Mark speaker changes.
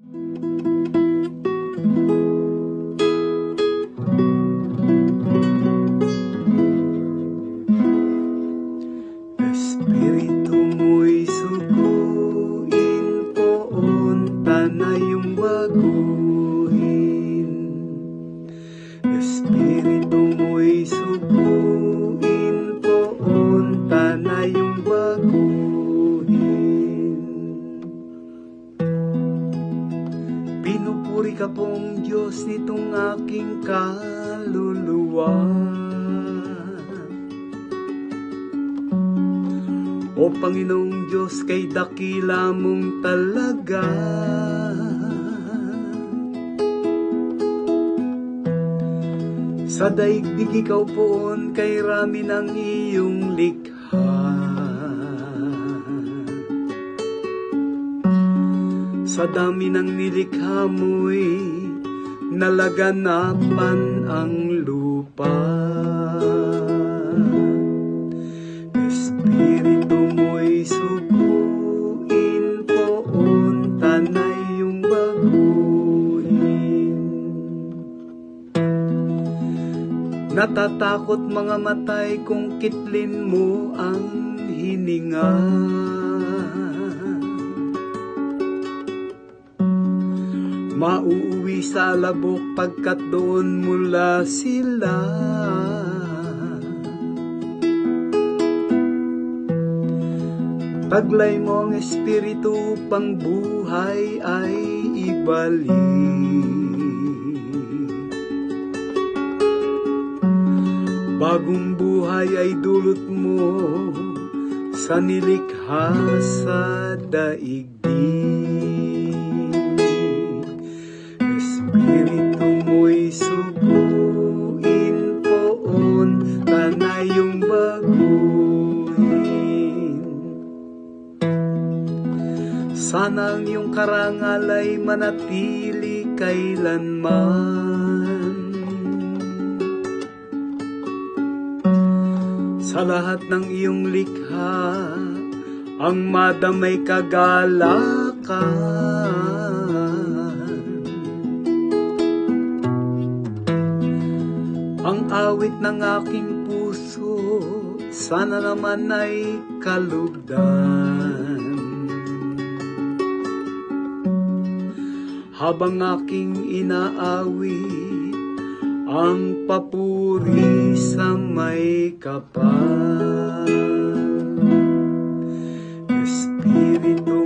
Speaker 1: Espiritu mo'y suguin poon, tanayong baguhin. Ka pong Diyos nitong aking kaluluwa. O Panginoong Diyos, kay dakila mong talaga. Sa daigdig ikaw poon, kay rami ng iyong likha. Sa dami ng nilikha mo'y nalaganapan ang lupa. Espiritu mo'y suguin poon, tanay yung baguhin. Natatakot mga matay kung kitlin mo ang hininga. Mauuwi sa labok pagkat doon mula sila. Taglay mo ang espiritu upang buhay ay ibalik. Bagong buhay ay dulot mo sa nilikha sa daigdig. Espiritu mo'y suguin poon, tanayong baguhin. Sana ang iyong karangal ay manatili kailanman. Sa lahat ng iyong likha, ang madamay kagalakan. Awit ng aking puso, sana naman ay kalugdan. Habang aking inaawit, ang papuri sa may kapal. Espiritu